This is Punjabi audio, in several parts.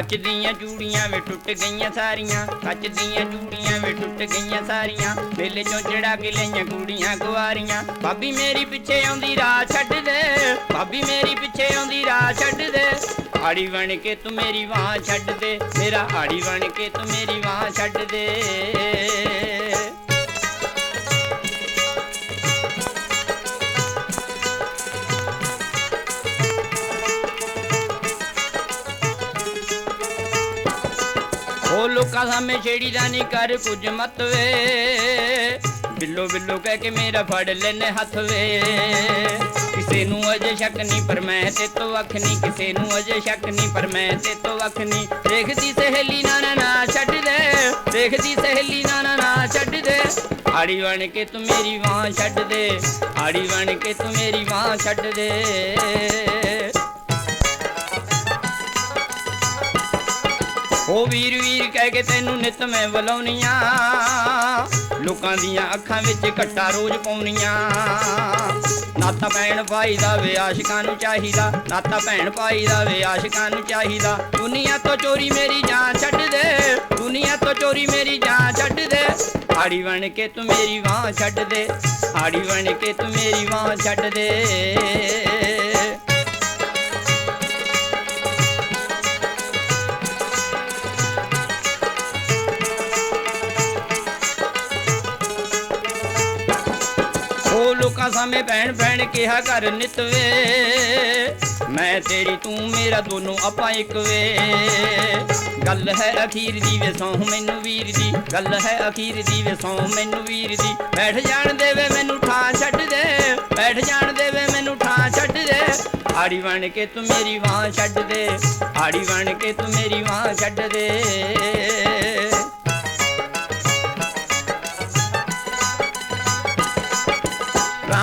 ਕੱਚ ਦੀਆਂ ਚੂੜੀਆਂ ਵੇ ਟੁੱਟ ਗਈਆਂ ਸਾਰੀਆਂ। ਕੱਚ ਦੀਆਂ ਚੂੜੀਆਂ ਵੇ ਟੁੱਟ ਗਈਆਂ ਸਾਰੀਆਂ। ਮੇਲੇ ਚੋਂ ਚੜਾ ਕੇ ਲਈਆਂ ਕੁੜੀਆਂ ਕੁਆਰੀਆਂ ਭਾਬੀ ਮੇਰੀ ਪਿੱਛੇ ਆਉਂਦੀ ਰਾਹ ਛੱਡ ਦੇ। ਭਾਬੀ ਮੇਰੀ ਪਿੱਛੇ ਆਉਂਦੀ ਰਾਹ ਛੱਡ ਦੇ। ਆੜੀ ਬਣ ਕੇ ਤੂੰ ਮੇਰੀ ਬਾਹ ਛੱਡ ਦੇ। ਮੇਰਾ ਆੜੀ ਬਣ ਕੇ ਤੂੰ ਮੇਰੀ ਬਾਹ ਛੱਡ ਦੇ। ਲੋਕਾਂ ਸਾਹਮਣੇ ਛੇੜੀ ਦਾ ਨਹੀਂ ਕਰ ਕੁਝ ਮਤ ਵੇ। ਬਿੱਲੋ ਬਿੱਲੋ ਕਹਿ ਕੇ ਮੇਰਾ ਫੜ ਲੈਨੇ ਹੱਥ ਵੇ। ਕਿਸੇ ਨੂੰ ਅਜੇ ਸ਼ੱਕ ਨਹੀਂ ਪਰ ਮੈਂ ਤੇ ਤੋਂ ਅੱਖ ਨਹੀਂ ਕਿਸੇ ਨੂੰ ਅਜੇ ਸ਼ੱਕ ਨਹੀਂ ਪਰ ਮੈਂ ਤੇ ਤੋਂ ਅੱਖ ਨਹੀਂ ਦੇਖਦੀ ਸਹੇਲੀ ਨਾ ਨਾ ਨਾ ਛੱਡ ਦੇ। ਦੇਖਦੀ ਸਹੇਲੀ ਨਾ ਨਾ ਨਾ ਛੱਡ ਦੇ। ਆੜੀ ਬਣ ਕੇ ਤੂੰ ਮੇਰੀ ਵਾਂ ਛੱਡ ਦੇ। ਆੜੀ ਬਣ ਕੇ ਤੂੰ ਮੇਰੀ ਵਾਂ ਛੱਡ ਦੇ। ਓ ਵੀਰ ਵੀਰ ਕਹਿ ਕੇ ਤੈਨੂੰ ਨਿਤ ਮੈਂ ਬੁਲਾਉਣੀਆਂ। ਲੋਕਾਂ ਦੀਆਂ ਅੱਖਾਂ ਵਿੱਚ ਘੱਟਾ ਰੋਜ਼ ਪਾਉਣੀਆਂ। ਨਾਤਾ ਭੈਣ ਭਾਈ ਦਾ ਵੇ ਆਸ਼ਿਕਾਂ ਨੂੰ ਚਾਹੀਦਾ। ਨਾਤਾ ਭੈਣ ਭਾਈ ਦਾ ਵੇ ਆਸ਼ਿਕਾਂ ਨੂੰ ਚਾਹੀਦਾ। ਦੁਨੀਆ ਤੋਂ ਚੋਰੀ ਮੇਰੀ ਜਾਨ ਛੱਡ ਦੇ। ਦੁਨੀਆ ਤੋਂ ਚੋਰੀ ਮੇਰੀ ਜਾਨ ਛੱਡ ਦੇ। ਆੜੀ ਬਣ ਕੇ ਤੂੰ ਮੇਰੀ ਬਾਹ ਛੱਡ ਦੇ। ਆੜੀ ਬਣ ਕੇ ਤੂੰ ਮੇਰੀ ਬਾਹ ਛੱਡ ਦੇ। ਲੋਕਾਂ ਸਾਹਮਣੇ ਭੈਣ ਭੈਣ ਕਿਹਾ ਕਰ ਨਿਤ ਮੈਂ ਤੇਰੀ, ਤੂੰ ਮੇਰਾ, ਦੋਨੋਂ ਆਪਾਂ ਇੱਕ ਵੇ। ਗੱਲ ਹੈ ਅਖੀਰ ਦੀ ਵੇ, ਸੌ ਮੈਨੂੰ ਵੀਰ ਦੀ। ਗੱਲ ਹੈ ਅਖੀਰ ਦੀ ਵੇ, ਸੌ ਮੈਨੂੰ ਵੀਰ ਦੀ। ਬੈਠ ਜਾਣ ਦੇ ਵੇ, ਮੈਨੂੰ ਠਾਂ ਛੱਡ ਦੇ। ਬੈਠ ਜਾਣ ਦੇ ਵੇ, ਮੈਨੂੰ ਠਾਂ ਛੱਡ ਦੇ। ਆੜੀ ਬਣ ਕੇ ਤੂੰ ਮੇਰੀ ਬਾਹ ਛੱਡ ਦੇ। ਆੜੀ ਬਣ ਕੇ ਤੂੰ ਮੇਰੀ ਬਾਹ ਛੱਡ ਦੇ।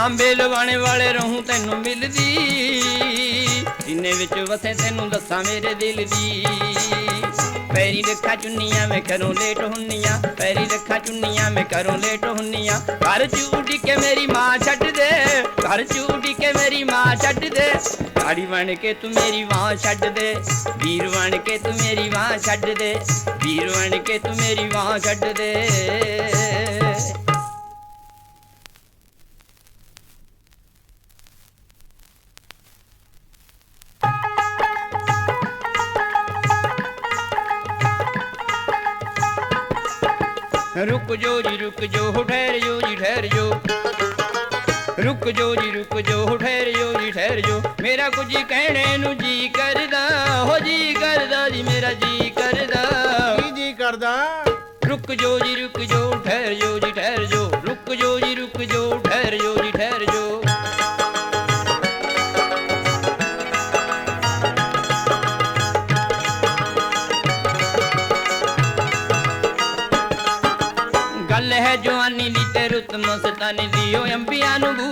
ਰਾਮ ਬੇਲ ਵਾਲੇ ਰਹੂੰ ਤੈਨੂੰ ਮਿਲਦੀ। ਜਿੰਨੇ ਵਿੱਚ ਵਸੇ ਤੈਨੂੰ ਦੱਸਾਂ ਮੇਰੇ ਦਿਲ ਦੀ। ਪੈਰੀ ਰੱਖਾ ਚੁੰਨੀਆਂ ਮੈਂ ਘਰੋਂ ਲੇਟ ਹੁੰਨੀਆਂ। ਪੈਰੀ ਰੱਖਾ ਚੁੰਨੀਆਂ ਮੈਂ ਘਰੋਂ ਲੇਟ ਹੁੰਨੀਆਂ। ਘਰ ਚ ਉੱਡੀ ਕੇ ਮੇਰੀ ਮਾਂ ਛੱਡ ਦੇ। ਘਰ ਚ ਉੱਡੀ ਕੇ ਮੇਰੀ ਮਾਂ ਛੱਡ ਦੇ। ਗਾੜੀ ਬਣ ਕੇ ਤੂੰ ਮੇਰੀ ਮਾਂ ਛੱਡ ਦੇ। ਵੀਰ ਬਣ ਕੇ ਤੂੰ ਮੇਰੀ ਮਾਂ ਛੱਡ ਦੇ। ਵੀਰ ਬਣ ਕੇ ਤੂੰ ਮੇਰੀ ਮਾਂ ਛੱਡ ਦੇ। ਰੁਕ ਜੋ ਜੀ, ਰੁਕ ਜੋ, ਠਹਿਰ ਜੋ ਜੀ, ਠਹਿਰ ਜੋ। ਰੁਕ ਜੋ ਜੀ, ਰੁਕ ਜੋ, ਠਹਿਰ ਜੋ ਜੀ, ਠਹਿਰ ਜੋ। ਮੇਰਾ ਕੁਝ ਕਹਿਣੇ ਨੂੰ ਜੀ ਕਰ।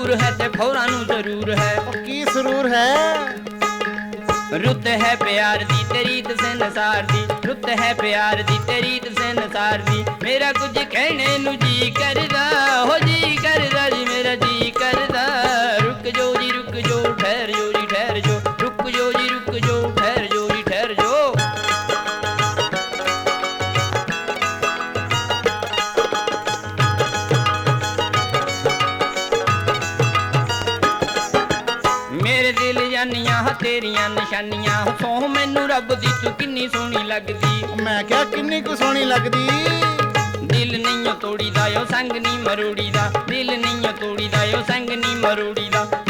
ਬੂਰ ਹੈ ਤੇ ਫੌਰਾਂ ਨੂੰ ਜ਼ਰੂਰ ਹੈ। ਉਹ ਕੀ ਸਰੂਰ ਹੈ? ਰੁੱਤ ਹੈ ਪਿਆਰ ਦੀ ਤੇਰੀ ਸੰਸਾਰ ਦੀ। ਰੁੱਤ ਹੈ ਪਿਆਰ ਦੀ ਤੇਰੀ ਸੰਸਾਰ ਦੀ। ਮੇਰਾ ਕੁਝ ਕਹਿਣੇ ਨੂੰ ਜੀ ਕਰਦਾ ਹੋ ਜੀ ਕਰਦਾ ਜੀ ਮੇਰਾ ਜੀ ਰੱਬ ਦੀ ਤੂੰ ਕਿੰਨੀ ਸੋਹਣੀ ਲੱਗਦੀ? ਮੈਂ ਕਿਹਾ ਕਿੰਨੀ ਕੁ ਸੋਹਣੀ ਲੱਗਦੀ? ਦਿਲ ਨਹੀਂ ਓ ਤੋੜੀ ਦਾ ਓ ਸੰਗ ਨਹੀਂ ਮਰੋੜੀ ਦਾ ਦਿਲ ਨਹੀਂ ਓ ਤੋੜੀ ਦਾ ਓ ਸੰਗ ਨਹੀਂ ਮਰੋੜੀ ਦਾ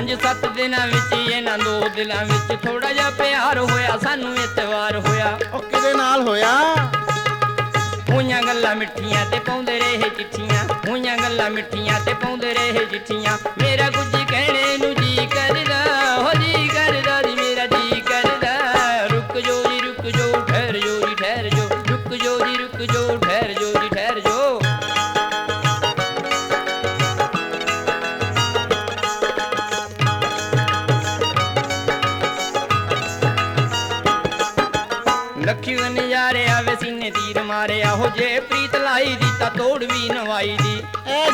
ਪੰਜ ਸੱਤ ਦਿਨਾਂ ਵਿੱਚ ਇਹਨਾਂ ਦੋ ਦਿਲਾਂ ਵਿੱਚ ਥੋੜਾ ਜਿਹਾ ਪਿਆਰ ਹੋਇਆ ਸਾਨੂੰ ਇਤਵਾਰ ਹੋਇਆ। ਉਹ ਕਿਹਦੇ ਨਾਲ ਹੋਇਆ? ਹੋਈਆਂ ਗੱਲਾਂ ਮਿੱਠੀਆਂ ਤੇ ਪਾਉਂਦੇ ਰਹੇ ਚਿੱਠੀਆਂ ਹੋਈਆਂ ਗੱਲਾਂ ਮਿੱਠੀਆਂ ਤੇ ਪਾਉਂਦੇ ਰਹੇ ਚਿੱਠੀਆਂ। ਮੇਰਾ ਕੁਝ ਕਹਿਣੇ ਨੂੰ ਜੀ ਕਰਦਾ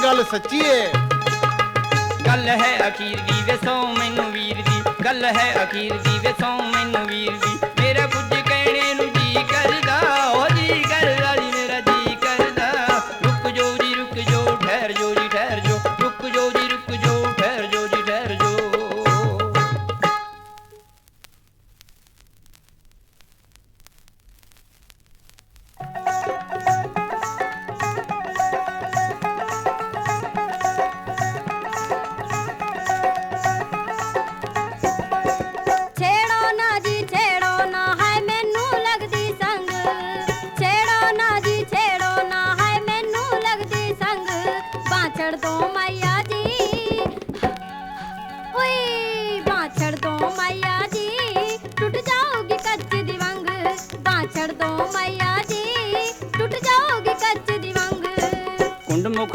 ਗੱਲ ਸੱਚੀ ਏ। ਗੱਲ ਹੈ ਅਖੀਰ ਦੀ ਵੇ ਸੌ ਮੈਨੂੰ ਵੀਰ ਦੀ ਗੱਲ ਹੈ ਅਖੀਰ ਦੀ ਵੇ ਸੌ ਮੈਨੂੰ ਵੀਰ ਦੀ ਮੇਰਾ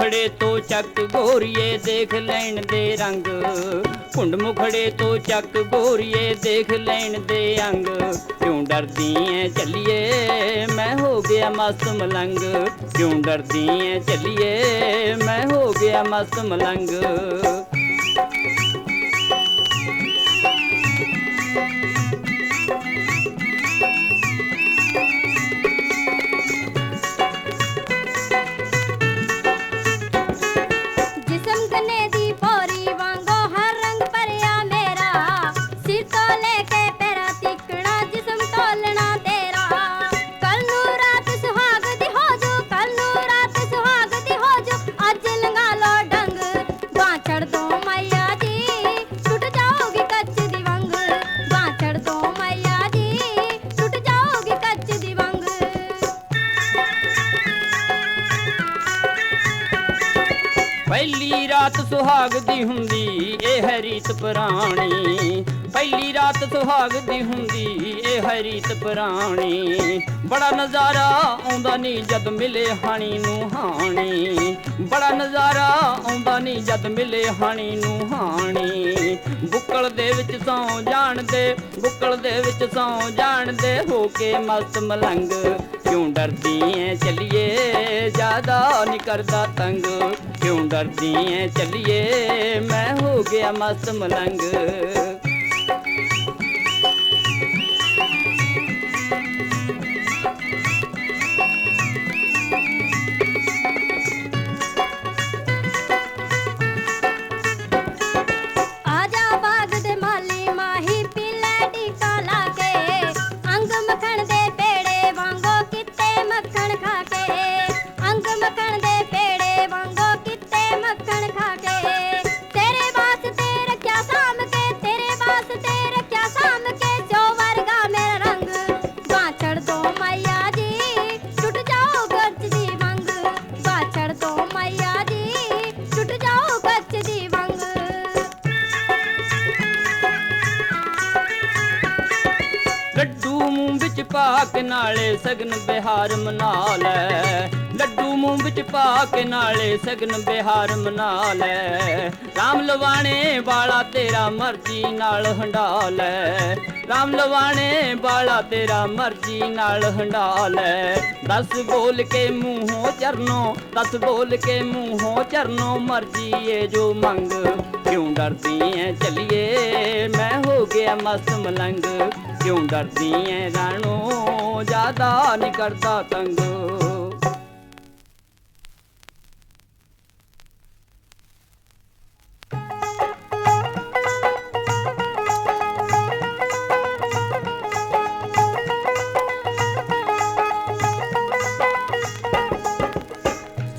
ਮੁਖੜੇ ਤੋਂ ਚੱਕ ਗੋਰੀਏ ਦੇਖ ਲੈਣ ਦੇ ਰੰਗ। ਕੁੰਡ ਮੁਖੜੇ ਤੋਂ ਚੱਕ ਗੋਰੀਏ ਦੇਖ ਲੈਣ ਦੇ ਅੰਗ। ਕਿਉਂ ਡਰਦੀ ਐ ਚੱਲੀਏ? ਮੈਂ ਹੋ ਗਿਆ ਮਸਤ ਮਲੰਗ। ਕਿਉਂ ਡਰਦੀ ਐ ਚੱਲੀਏ? ਮੈਂ ਹੋ ਗਿਆ ਮਸਤ ਮਲੰਗ। ਰਾਤ ਹੁੰਦੀ ਇਹ ਹੈ ਰੀਤ ਬੜਾ ਨਜ਼ਾਰਾ ਆਉਂਦਾ ਨਹੀਂ ਜਦ ਮਿਲੇ ਹਾਣੀ ਨੂੰ ਹਾਣੀ। ਬੜਾ ਨਜ਼ਾਰਾ ਆਉਂਦਾ ਨਹੀਂ ਜਦ ਮਿਲੇ ਹਾਣੀ ਨੂੰ ਹਾਣੀ। ਬੁੱਕਲ ਦੇ ਵਿੱਚ ਸੌ ਜਾਣਦੇ, ਬੁੱਕਲ ਦੇ ਵਿੱਚ ਸੌ ਜਾਣਦੇ ਹੋ ਕੇ ਮਸਤ ਮਲੰਗ। ਕਿਉਂ ਡਰਦੀ ਐ ਚੱਲੀਏ, ਜ਼ਿਆਦਾ ਨਹੀਂ ਕਰਦਾ ਤੰਗ। ਕਿਉਂ ਡਰਦੀ ਐ ਚੱਲੀਏ, ਮੈਂ ਹੋ ਗਿਆ ਮਸਤ ਮਲੰਗ। ਸਗਨ ਬਿਹਾਰ ਮਨਾ ਲੈ। ਲੱਡੂ ਮੂੰਹ ਵਿੱਚ ਪਾ ਕੇ ਨਾਲੇ ਸਗਨ ਬਿਹਾਰ ਮਨਾ ਲੈ। ਰਾਮ ਲਵਾਣੇ ਵਾਲਾ ਤੇਰਾ ਮਰਜ਼ੀ ਨਾਲ ਹੰਡਾ ਲੈ। ਰਾਮ ਲਵਾਣੇ ਵਾਲਾ ਤੇਰਾ ਮਰਜ਼ੀ ਨਾਲ ਹੰਡਾ ਲੈ। ਦਸ ਬੋਲ ਕੇ ਮੂੰਹੋਂ ਚਰਨੋਂ, ਦਸ ਬੋਲ ਕੇ ਮੂੰਹੋਂ ਚਰਨੋਂ ਮਰਜ਼ੀ ਏ ਜੋ ਮੰਗ। ਕਿਉਂ ਡਰਦੀ ਐ ਚੱਲੀਏ? ਮੈਂ ਹੋ ਗਿਆ ਮਸਤ ਮਲੰਗ। ਕਿਉਂ ਡਰਦੀ ਐ ਰਾਣੋ? ਜ਼ਿਆਦਾ ਨਹੀਂ ਕਰਦਾ ਤੰਗ।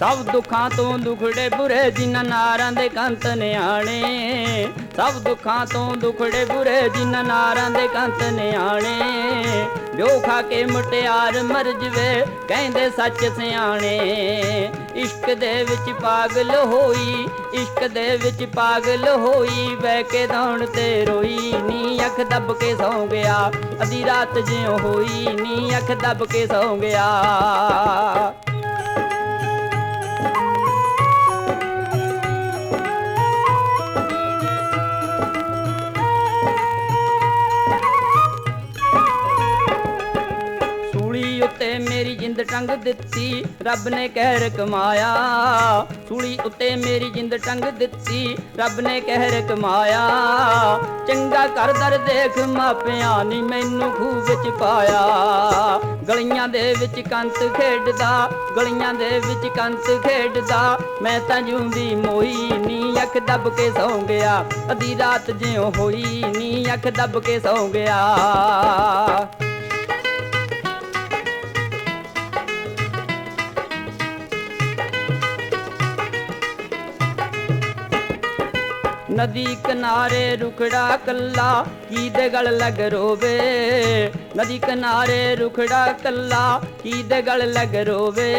ਸਭ ਦੁੱਖਾਂ ਤੋਂ ਦੁਖੜੇ ਬੁਰੇ ਜਿਨ੍ਹਾਂ ਨਾਰਾਂ ਦੇ ਕੰਤ ਨਿਆਣੇ। ਸਭ ਦੁੱਖਾਂ ਤੋਂ ਦੁਖੜੇ ਬੁਰੇ ਜਿਨ੍ਹਾਂ ਨਾਰਾਂ ਦੇ ਕੰਤ ਨਿਆਣੇ। ਜੋ ਖਾ ਕੇ ਮੁਟਿਆਰ ਮਰ ਜਵੇ, ਕਹਿੰਦੇ ਸੱਚ ਸਿਆਣੇ। ਇਸ਼ਕ ਦੇ ਵਿੱਚ ਪਾਗਲ ਹੋਈ, ਇਸ਼ਕ ਦੇ ਵਿੱਚ ਪਾਗਲ ਹੋਈ, ਬਹਿ ਕੇ ਦੌਣ ਤੇ ਰੋਈ। ਨੀ ਅੱਖ ਦੱਬ ਕੇ ਸੌ ਗਿਆ, ਅਧੀ ਰਾਤ ਜਿਉ ਹੋਈ, ਨੀ ਅੱਖ ਦੱਬ ਕੇ ਸੌ ਗਿਆ। ਜਿੰਦ ਟੰਗ ਦਿੱਤੀ, ਰੱਬ ਨੇ ਕਹਿਰ ਕਮਾਇਆ। ਸੂਲੀ ਉੱਤੇ ਮੇਰੀ ਜਿੰਦ ਟੰਗ ਦਿੱਤੀ, ਰੱਬ ਨੇ ਕਹਿਰ ਕਮਾਇਆ। ਚੰਗਾ ਘਰ ਦਰ ਦੇਖ ਮਾਪਿਆਂ ਨੀ ਮੈਨੂੰ ਖੂਹ ਵਿੱਚ ਪਾਇਆ। ਗਲੀਆਂ ਦੇ ਵਿੱਚ ਕੰਤ ਖੇਡਦਾ, ਗਲੀਆਂ ਦੇ ਵਿੱਚ ਕੰਤ ਖੇਡਦਾ। ਮੈਂ ਤਾਂ ਜੂੰਦੀ ਮੋਈ ਨੀ, ਅੱਖ ਦੱਬ ਕੇ ਸੌਂ ਗਿਆ। ਅਧੀ ਰਾਤ ਜਿਉਂ ਹੋਈ ਨੀ, ਅੱਖ ਦੱਬ ਕੇ ਸੌਂ ਗਿਆ। ਨਦੀ ਕਿਨਾਰੇ ਰੁਖੜਾ ਕੱਲਾ, ਕੀ ਦੇ ਗਲ ਲੱਗ ਰੋਵੇ? ਨਦੀ ਕਿਨਾਰੇ ਰੁਖੜਾ ਕੱਲਾ, ਕੀ ਦੇ ਗਲ ਲੱਗ ਰੋਵੇ?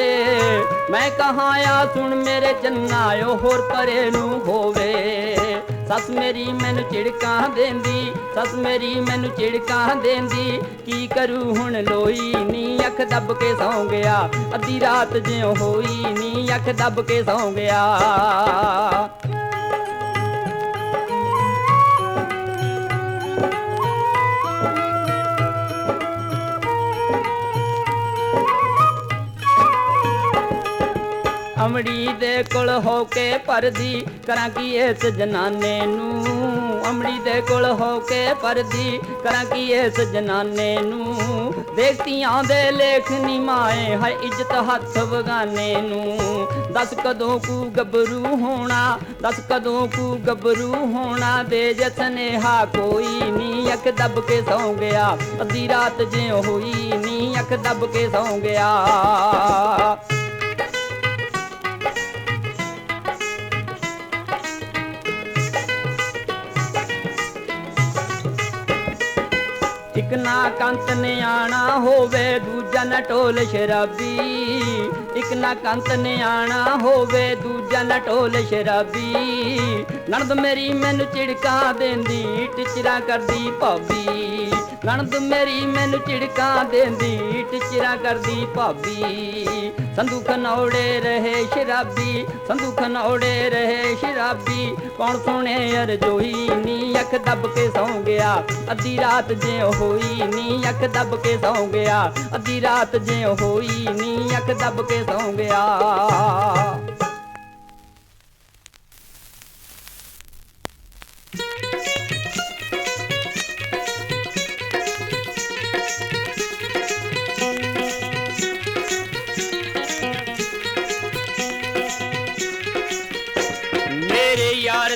ਮੈਂ ਕਹਾਂ ਆ, ਸੁਣ ਮੇਰੇ ਚੰਨਾਇਓ ਹੋਰ ਪਰੇ ਨੂੰ ਹੋਵੇ। ਸੱਸ ਮੇਰੀ ਮੈਨੂੰ ਝਿੜਕਾਂ ਦੇਂਦੀ, ਸੱਸ ਮੇਰੀ ਮੈਨੂੰ ਝਿੜਕਾਂ ਦੇਂਦੀ, ਕੀ ਕਰੂ ਹੁਣ ਲੋਈ? ਨੀ ਅੱਖ ਦੱਬ ਕੇ ਸੌਂ ਗਿਆ, ਅੱਧੀ ਰਾਤ ਜਿਉਂ ਹੋਈ, ਨੀ ਅੱਖ ਦੱਬ ਕੇ ਸੌਂ ਗਿਆ। ਅਮੜੀ ਦੇ ਕੋਲ ਹੋ ਕੇ ਪਰਦੀ, ਕਰਾਂ ਕੀ ਇਸ ਜਨਾਨੇ ਨੂੰ? ਅਮੜੀ ਦੇ ਕੋਲ ਹੋ ਕੇ ਪਰਦੀ, ਕਰਾਂ ਕੀ ਇਸ ਜਨਾਨੇ ਨੂੰ? ਦੇਖਤੀਆਂ ਦੇ ਲੇਖ ਨੀ ਮਾਏ ਹੈ ਇੱਜ਼ਤ ਹੱਥ ਵਗਾਨੇ ਨੂੰ। ਦੱਸ ਕਦੋਂ ਕੂ ਗੱਭਰੂ ਹੋਣਾ, ਦੱਸ ਕਦੋਂ ਕੂ ਗੱਭਰੂ ਹੋਣਾ? ਦੇ ਜਸਨੇਹਾ ਕੋਈ ਨੀ, ਅੱਖ ਦੱਬ ਕੇ ਸੌਂ ਗਿਆ। ਅੱਧੀ ਰਾਤ ਜਿਉਂ ਹੋਈ ਨੀ, ਅੱਖ ਦੱਬ ਕੇ ਸੌਂ ਗਿਆ। ਇੱਕ ਨਾ ਕੰਤ ਨਿਆਣਾ ਹੋਵੇ ਦੂਜਾ ਨਾ ਢੋਲ ਸ਼ਰਾਬੀ। ਇੱਕ ਨਾ ਕੰਤ ਨਿਆਣਾ ਹੋਵੇ ਦੂਜਾ ਨਾ ਢੋਲ ਸ਼ਰਾਬੀ। ਨਣਦ ਮੇਰੀ ਮੈਨੂੰ ਝਿੜਕਾਂ ਦਿੰਦੀ, ਟਿਚਰਾ ਕਰਦੀ ਭਾਬੀ। ਨਣਦ ਮੇਰੀ ਮੈਨੂੰ ਝਿੜਕਾਂ ਦੇਂਦੀ, ਟਿਚਰਾ ਕਰਦੀ ਭਾਬੀ। ਸੰਧੂ ਖਨੌੜੇ ਰਹੇ ਸ਼ਰਾਬੀ, ਸੰਧੂ ਖਨੌੜੇ ਰਹੇ ਸ਼ਰਾਬੀ। ਕੌਣ ਸੁਣੇ ਅਰਜੋਈ, ਨੀ ਅੱਖ ਦੱਬ ਕੇ ਸੌਂ ਗਿਆ। ਅੱਧੀ ਰਾਤ ਜੇ ਹੋਈ, ਨੀ ਅੱਖ ਦੱਬ ਕੇ ਸੌਂ ਗਿਆ। ਅੱਧੀ ਰਾਤ ਜੇ ਹੋਈ, ਨੀ ਅੱਖ ਦੱਬ ਕੇ ਸੌਂ ਗਿਆ।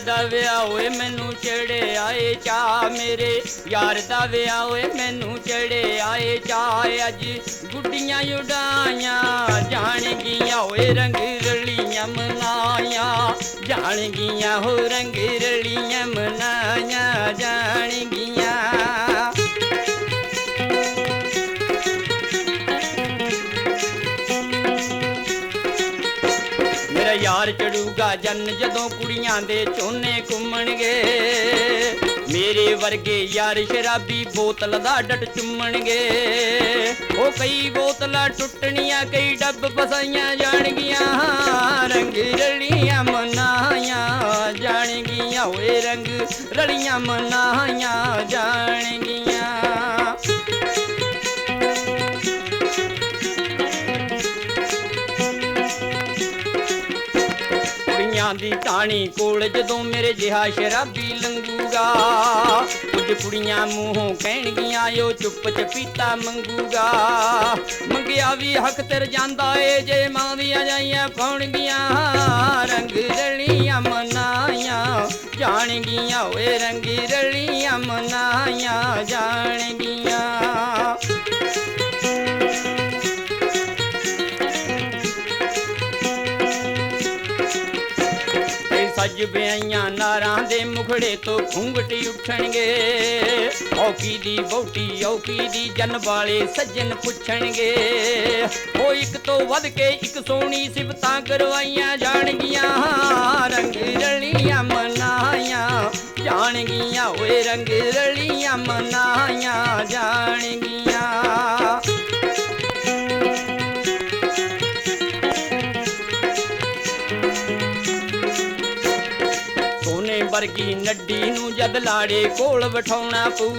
ਦਾ ਵਿਆਹ ਓਏ ਮੈਨੂੰ ਚੜੇ ਆਏ ਚਾ ਮੇਰੇ। ਯਾਰ ਦਾ ਵਿਆਹ ਓਏ ਮੈਨੂੰ ਚੜੇ ਆਏ ਚਾ ਅੱਜ ਗੁੱਡੀਆਂ ਉਡਾਈਆਂ, ਜਾਣਗੀਆਂ ਓਏ ਰੰਗ ਰਲੀਆਂ ਮਨਾਈਆਂ। ਜਾਣਗੀਆਂ ਹੋ ਰੰਗ ਰਲੀਆਂ ਮਨਾਈਆਂ, ਜਾਣਗੀਆਂ ਜਨ ਜਦੋਂ ਕੁੜੀਆਂ ਦੇ ਝੋਨੇ ਘੁੰਮਣਗੇ, ਮੇਰੇ ਵਰਗੇ ਯਾਰ ਸ਼ਰਾਬੀ ਬੋਤਲ ਦਾ ਡਟ ਚੁੰਮਣਗੇ। ਉਹ ਕਈ ਬੋਤਲਾਂ ਟੁੱਟਣੀਆਂ, ਕਈ ਡੱਬ ਫਸਾਈਆਂ ਜਾਣਗੀਆਂ, ਰੰਗ ਰਲੀਆਂ ਮਨਾਈਆਂ ਜਾਣਗੀਆਂ, ਓਏ ਰੰਗ ਰਲੀਆਂ ਮਨਾਈਆਂ ਜਾਣਗੀਆਂ। ਕੁੜੀਆਂ ਕੋਲ ਜਦੋਂ ਮੇਰੇ ਜਿਹਾ ਸ਼ਰਾਬੀ ਲੰਗੂਗਾ। ਕੁਝ ਕੁੜੀਆਂ ਮੂੰਹੋਂ ਕਹਿਣਗੀਆਂ, ਓ ਚੁੱਪ ਚਪੀਤਾ ਮੰਗੂਗਾ। ਮੰਗਿਆ ਵੀ ਹੱਕ ਤੇਰ ਜਾਂਦਾ ਏ, ਜੇ ਮਾਂ ਦੀਆਂ ਜਾਈਆਂ ਪਾਉਣਗੀਆਂ, ਰੰਗ ਰਲੀਆਂ ਮਨਾਈਆਂ। ਜਾਣਗੀਆਂ ਓਏ ਰੰਗ ਰਲੀਆਂ ਮਨਾਈਆਂ, ਜਾਣਗੀਆਂ। ਤੇ ਸੱਜ ਨਾਰਾਂ ਦੇ ਮੁਖੜੇ ਤੋਂ ਘੁੰਗਟੀ ਉੱਠਣਗੇ। ਔਕੀ ਦੀ ਬੋਟੀ ਔਕੀ ਦੀ ਜਨ ਵਾਲੇ ਸੱਜਣ ਪੁੱਛਣਗੇ। ਉਹ ਇੱਕ ਤੋਂ ਵੱਧ ਕੇ ਇੱਕ ਸੋਹਣੀ ਸਿਫਤਾਂ ਕਰਵਾਈਆਂ ਜਾਣਗੀਆਂ। ਰੰਗ ਰਲੀਆਂ ਮਨਾਈਆਂ ਜਾਣਗੀਆਂ, ਓਏ ਰੰਗ ਰਲੀਆਂ ਮਨਾਈਆਂ ਜਾਣਗੀਆਂ। ਵਰਗੀ ਨੱਡੀ ਨੂੰ ਜਦ ਲਾੜੇ ਕੋਲ ਬਿਠਾਉਣਾ ਪਊ।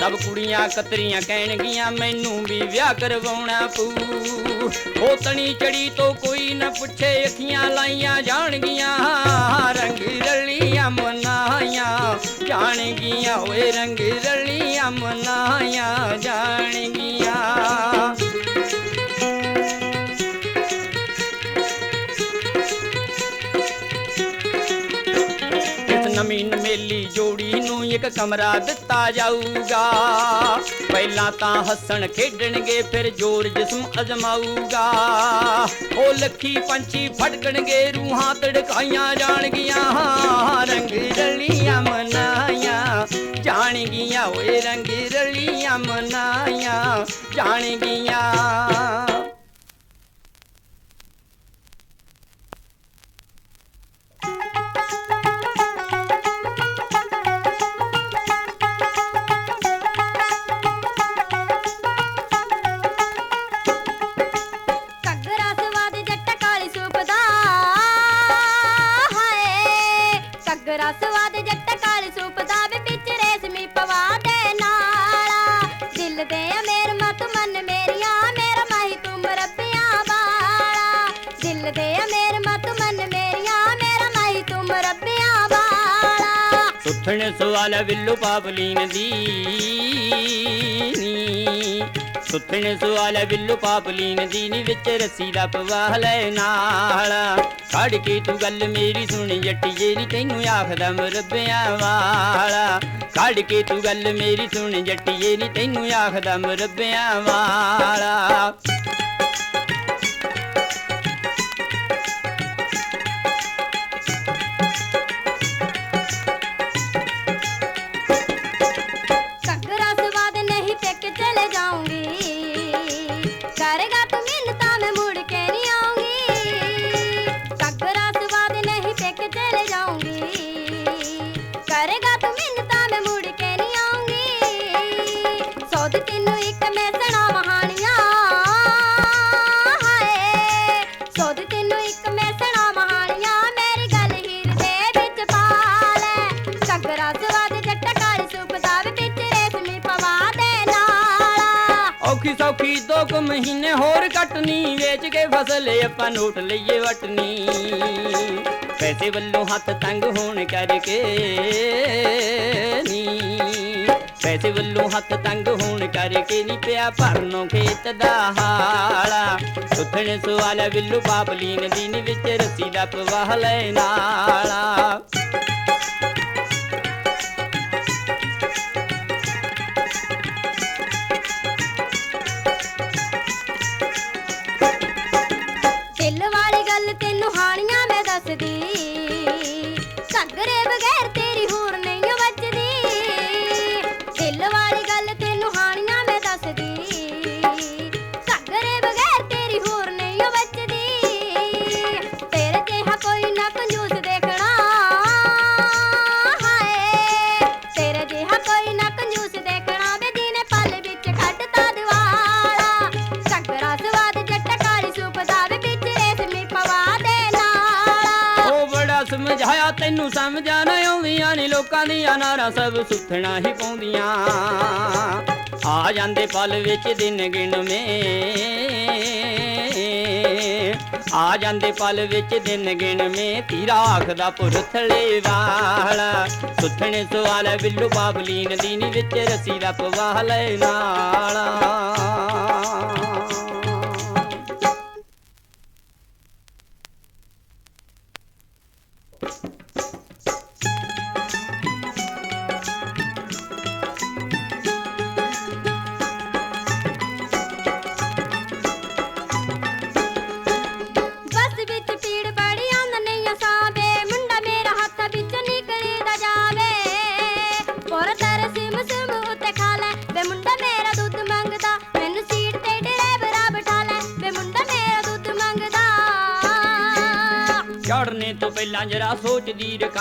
ਸਭ ਕੁੜੀਆਂ ਕਤਰੀਆਂ ਕਹਿਣਗੀਆਂ, ਮੈਨੂੰ ਵੀ ਵਿਆਹ ਕਰਵਾਉਣਾ ਪਊ। ਉਹ ਤਣੀ ਚੜੀ ਤੋਂ ਕੋਈ ਨਾ ਪੁੱਛੇ, ਅੱਖੀਆਂ ਲਾਈਆਂ ਜਾਣਗੀਆਂ, ਰੰਗ ਰਲੀਆਂ ਮਨਾਈਆਂ, ਜਾਣਗੀਆਂ ਓਏ ਰੰਗ ਰਲੀਆਂ ਮਨਾਈਆਂ, ਜਾਣਗੀਆਂ। ਇੱਕ ਕਮਰਾ ਦਿੱਤਾ ਜਾਊਗਾ ਪਹਿਲਾਂ ਤਾਂ ਹੱਸਣ ਖੇਡਣਗੇ ਫਿਰ ਜੋਰ ਜਿਸਮ ਅਜਮਾਊਗਾ ਉਹ ਲੱਖੀ ਪੰਛੀ ਫੜਕਣਗੇ ਰੂਹਾਂ ਤੜਕਾਈਆਂ ਜਾਣਗੀਆਂ ਰੰਗ ਰਲੀਆਂ ਮਨਾਈਆਂ ਜਾਣਗੀਆਂ ਓਏ ਰੰਗ ਰਲੀਆਂ ਮਨਾਈਆਂ ਜਾਣਗੀਆਂ ਸੁਥਣ ਸਵਾਲ ਵਿਲੂ ਪਾਪਲੀਨ ਦੀ ਨੀ। ਸੁਥਣ ਸਵਾਲ ਵਿਲੂ ਪਾਪਲੀਨ ਦੀ ਵਿੱਚ ਰੱਸੀ ਦਾ ਪਵਾ ਲੈ ਨਾਲ। ਖੜ ਕੇ ਤੂੰ ਗੱਲ ਮੇਰੀ ਸੁਣ, ਜੱਟੀਏ ਨੀ ਤੈਨੂੰ ਆਖਦਾ ਮਰਬਿਆਂ ਵਾਲਾ। ਖੜ ਕੇ ਤੂੰ ਗੱਲ ਮੇਰੀ ਸੁਣ, ਜੱਟੀਏ ਨੀ ਤੈਨੂੰ ਆਖਦਾ ਮਰਬਿਆਂ ਵਾਲਾ। ਔਖੀ ਸੌਖੀ ਦੋ ਕੁ ਮਹੀਨੇ ਹੋਰ ਕੱਟਣੀ, ਵੇਚ ਕੇ ਫਸਲ ਆਪਾਂ ਨੋਟ ਲਈਏ ਵਟਣੀ। ਪੈਸੇ ਵੱਲੋਂ ਹੱਥ ਤੰਗ ਹੋਣ ਕਰਕੇ ਨੀ। ਪੈਸੇ ਵੱਲੋਂ ਹੱਥ ਤੰਗ ਹੋਣ ਕਰਕੇ ਨੀ ਪਿਆ ਭਰਨੋਂ ਖੇਤ ਦਾ ਹਾਲਾ। ਸੁਥਣ ਸਵਾਲ ਵਿਲੂ ਪਾਪਲੀਨ ਦੀ ਵਿੱਚ ਰੱਸੀ ਦਾ ਪਵਾਹ ਲੈ ਨਾਲਾ। ਘੱਗਰੇ ਬਗੈਰ ਤੇਰੀ ਦੀਆਂ ਨਾਰਾਂ ਸਭ ਸੁੱਥਣਾ ਹੀ ਪਾਉਂਦੀਆਂ। ਆ ਜਾਂਦੇ ਪਲ ਵਿੱਚ ਦਿਨ ਗਿਣਵੇਂ ਆ ਜਾਂਦੇ ਪਲ ਵਿੱਚ ਦਿਨ ਗਿਣਵੇਂ ਤੀਰਾ ਆਖਦਾ ਪੁਰਥਲੇ ਵਾਲਾ। ਸੁਥਣੇ ਸਵਾਲ ਬਿੱਲੂ ਬਾਬਲੀਨ ਦੀ ਵਿੱਚ ਰਸੀ ਦਾ ਪਵਾਹ ਲੈ ਨਾਲਾ।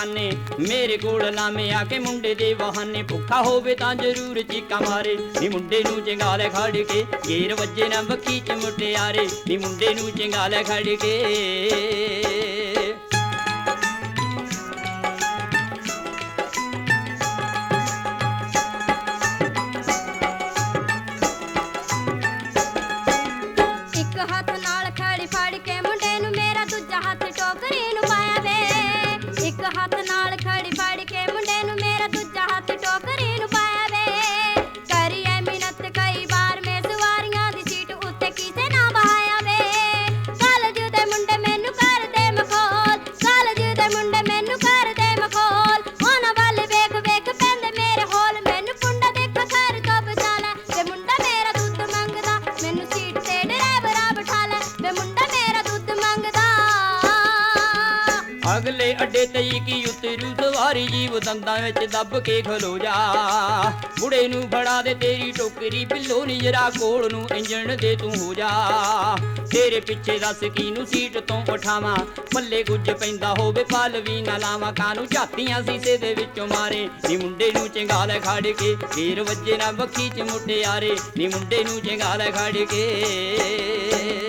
ਸੋਚਦੀ ਮੇਰੇ ਕੋਲ ਲਾਵੇਂ ਆ ਕੇ ਮੁੰਡੇ ਦੇ ਬਹਾਨੇ। ਭੁੱਖਾ ਹੋਵੇ ਤਾਂ ਜ਼ਰੂਰ ਚੀਕਾ ਮਾਰੇ। ਨੀ ਮੁੰਡੇ ਨੂੰ ਚੰਗਾ ਲੈ ਖੜ ਕੇ। ਗੇਰ ਵੱਜੇ ਨਾ ਬੱਖੀ ਚ ਮੁਟਿਆਰੇ। ਨੀ ਮੁੰਡੇ ਨੂੰ ਚੰਗਾ ਲੈ ਖੜ ਕੇ। ਅਗਲੇ ਅੱਡੇ ਕੀ ਉਤਰੂ ਸਵਾਰੀ ਜੀਵ ਦੰਦਾਂ ਵਿੱਚ ਦੱਬ ਕੇ ਖਲੋ ਜਾ। ਬੁੜੇ ਨੂੰ ਫੜਾ ਦੇ ਤੇਰੀ ਟੋਕਰੀ, ਬਿੱਲੋ ਨੀ ਕੋਲ ਨੂੰ ਇੰਜਣ ਦੇ ਤੂੰ ਹੋ ਜਾ। ਤੇਰੇ ਪਿੱਛੇ ਦੱਸ ਕਿਨੂੰ ਸੀਟ ਤੋਂ ਉਠਾਵਾਂ? ਪੱਲੇ ਗੁੱਜ ਪੈਂਦਾ ਹੋਵੇ ਪਲ ਵੀ ਨਾ ਲਾਵਾਂ। ਕਾਨੂੰ ਝਾਤੀਆਂ ਸੀਸੇ ਦੇ ਵਿੱਚੋਂ ਮਾਰੇ? ਨੀ ਮੁੰਡੇ ਨੂੰ ਚੰਗਾਲ ਖੜ ਕੇ, ਫੇਰ ਵੱਜੇ ਨਾ ਬੱਖੀ ਚ ਮੁਟਿਆਰੇ ਨੀ ਮੁੰਡੇ ਨੂੰ ਚੰਗਾਲ ਖੜ ਕੇ।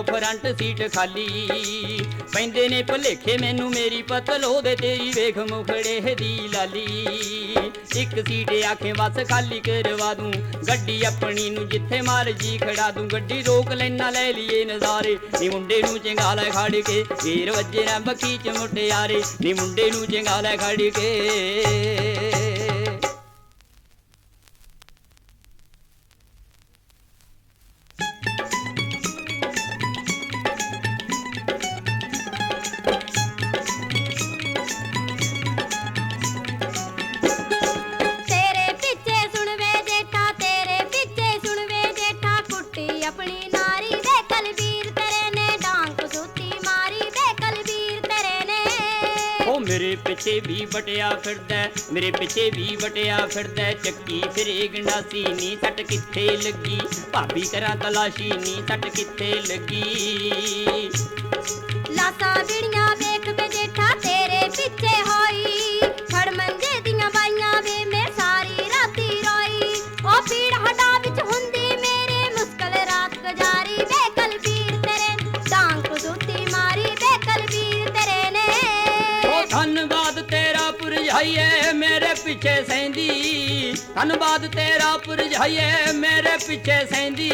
ਹੋ ਫਰੰਟ ਸੀਟ ਖਾਲੀ ਪੈਂਦੇ ਨੇ ਭਲੇਖੇ ਮੈਨੂੰ ਮੇਰੀ ਪਤਲੋ ਦੇ ਤੇਰੀ ਵੇਖ ਮੁਖੜੇ ਦੀ ਲਾਲੀ ਇੱਕ ਸੀਟ ਆਖੇ ਬਸ ਖਾਲੀ ਕਰਵਾ ਦੂੰ ਗੱਡੀ ਆਪਣੀ ਨੂੰ ਜਿੱਥੇ ਮਰਜ਼ੀ ਖੜਾ ਦੂੰ ਗੱਡੀ ਰੋਕ ਲੈਣਾ ਲੈ ਲਈਏ ਨਜ਼ਾਰੇ ਨੀ ਮੁੰਡੇ ਨੂੰ ਚੰਗਾਲਾ ਖੜ ਕੇ ਫੇਰ ਵੱਜੇ ਨਾ ਬੱਖੀ ਚ ਮੁਟਿਆਰੇ ਨੀ ਮੁੰਡੇ ਨੂੰ ਚੰਗਾਲਾ ਖੜ ਕੇ ਵਟਿਆ ਫਿਰਦਾ ਚੱਕੀ ਫਿਰੇ ਗੰਡਾਸੀ ਨੀ, ਸੱਟ ਕਿੱਥੇ ਲੱਗੀ? ਭਾਬੀ ਕਰਾਂ ਤਲਾਸ਼ੀ ਨੀ, ਸੱਟ ਕਿੱਥੇ ਲੱਗੀ? ਲਾਸਾਂ ਬਿੜੀਆਂ ਪਿੱਛੇ ਸੈਂਦੀ। ਧੰਨਵਾਦ ਤੇਰਾ ਪੁਰਜਾਈਏ ਮੇਰੇ ਪਿੱਛੇ ਸੈਂਦੀ।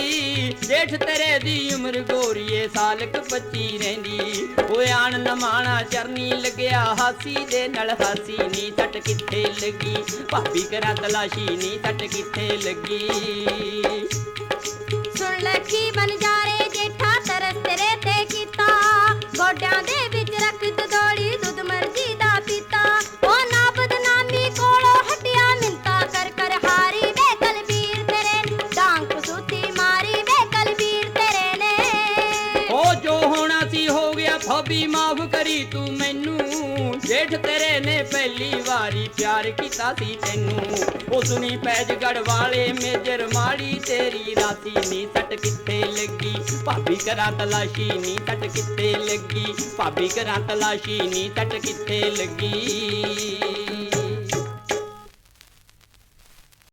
ਜੇਠ ਤੇਰੇ ਦੀ ਉਮਰ ਗੋਰੀਏ ਸਾਲ 25 ਰਹਿੰਦੀ। ਓਏ ਆਣ ਨਮਾਣਾ ਚਰਨੀ ਲੱਗਿਆ, ਹਾਸੀ ਦੇ ਨਾਲ ਹਾਸੀ ਨੀ ਸੱਟ ਕਿੱਥੇ ਲੱਗੀ। ਭਾਬੀ ਕਰਾਂ ਤਲਾਸ਼ੀ ਨੀ ਸੱਟ ਕਿੱਥੇ ਲੱਗੀ। ਸੁਣ ਲੈ ਕੀ ਬਣ ਜਾ ਪਹਿਲੀ ਵਾਰੀ ਪਿਆਰ ਕੀਤਾ ਸੀ ਤੈਨੂੰ। ਉਹ ਸੁਣੀ ਪੈਜਗੜ ਵਾਲੇ ਮੇਜਰ ਮਾੜੀ ਤੇਰੀ ਰਾਤੀ ਨੀ ਸੱਟ ਕਿੱਥੇ ਲੱਗੀ? ਭਾਬੀ ਕਰਾਂ ਤਲਾਸ਼ੀ ਨੀ ਸੱਟ ਕਿੱਥੇ ਲੱਗੀ? ਭਾਬੀ ਕਰਾਂ ਤਲਾਸ਼ੀ ਨੀ ਸੱਟ ਕਿੱਥੇ ਲੱਗੀ?